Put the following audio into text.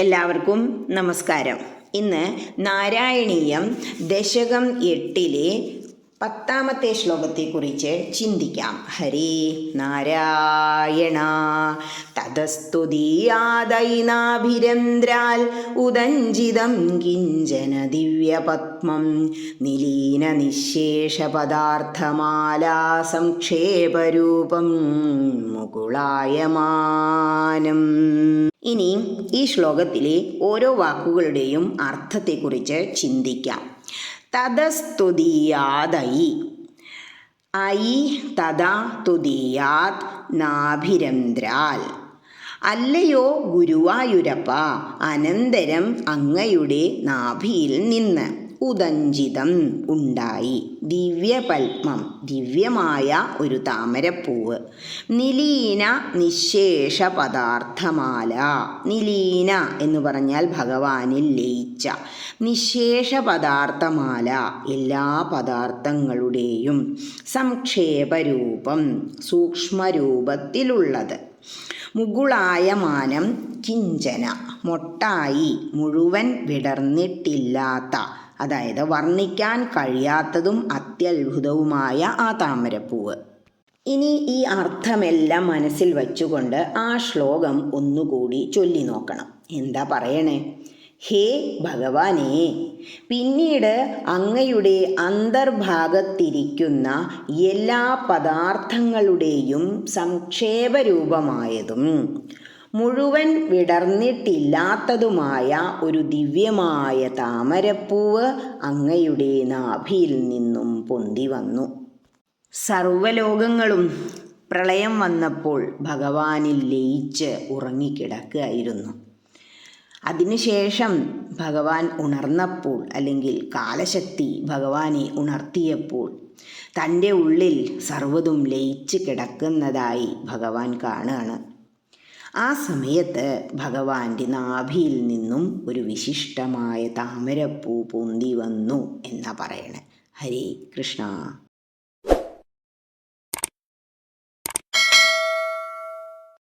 എല്ലാവർക്കും നമസ്കാരം. ഇന്ന് നാരായണീയം ദശകം എട്ടിലെ പത്താമത്തെ ശ്ലോകത്തെക്കുറിച്ച് ചിന്തിക്കാം. ഹരേ നാരായണ തതസ്തുതീയാദൈനാഭിരന്ദ്രാൽ ഉദഞ്ചിതം കിഞ്ചന ദിവ്യപത്മം നിലീന നിശേഷപദാർത്ഥമാലാ സംക്ഷേപരൂപം മുകുളായമാനം. ഇനി ഈ ശ്ലോകത്തിലെ ഓരോ വാക്കുകളുടെയും അർത്ഥത്തെക്കുറിച്ച് ചിന്തിക്കാം. തതസ്തുതീയാതൈ ഐ തഥാ തുതിയാത് നാഭിരന്ദ്രാൽ അല്ലയോ ഗുരുവായൂരപ്പ അനന്തരം അങ്ങയുടെ നാഭിയിൽ നിന്ന്. ഉദഞ്ചിതം ഉണ്ടായി. ദിവ്യപത്മം ദിവ്യമായ ഒരു താമരപ്പൂവ്. നിലീന നിശേഷ പദാർത്ഥമാല. നിലീന എന്ന് പറഞ്ഞാൽ ഭഗവാനിൽ ലയിച്ച. നിശേഷ പദാർത്ഥമാല എല്ലാ പദാർത്ഥങ്ങളുടെയും സംക്ഷേപരൂപം സൂക്ഷ്മരൂപത്തിലുള്ളത് മുകുളായമാനം കിഞ്ചന മൊട്ടായി മുഴുവൻ വിടർന്നിട്ടില്ലാത്ത അതായത് വർണിക്കാൻ കഴിയാത്തതും അത്യത്ഭുതവുമായ ആ താമരപ്പൂവ്. ഇനി ഈ അർത്ഥമെല്ലാം മനസ്സിൽ വച്ചുകൊണ്ട് ആ ശ്ലോകം ഒന്നുകൂടി ചൊല്ലി നോക്കണം എന്താ പറയണേ? ഹേ ഭഗവാനേ. പിന്നീട് അങ്ങയുടെ അന്തർഭാഗത്തിരിക്കുന്ന എല്ലാ പദാർത്ഥങ്ങളുടെയും സംക്ഷേപരൂപമായതും മുഴുവൻ വിടർന്നിട്ടില്ലാത്തതുമായ ഒരു ദിവ്യമായ താമരപ്പൂവ് അങ്ങയുടെ നാഭിയിൽ നിന്നും പൊന്തി വന്നു. സർവലോകങ്ങളും പ്രളയം വന്നപ്പോൾ ഭഗവാനിൽ ലയിച്ച് ഉറങ്ങിക്കിടക്കുകയായിരുന്നു. അതിനുശേഷം ഭഗവാൻ ഉണർന്നപ്പോൾ അല്ലെങ്കിൽ കാലശക്തി ഭഗവാനെ ഉണർത്തിയപ്പോൾ തന്റെ ഉള്ളിൽ സർവതും ലയിച്ച് കിടക്കുന്നതായി ഭഗവാൻ കാണുകയാണ് ആ സമയത്ത് ഭഗവാന്റെ നാഭിയിൽ നിന്നും ഒരു വിശിഷ്ടമായ താമരപ്പൂ പൊന്തി വന്നു എന്നാ പറയണേ. ഹരേ കൃഷ്ണ.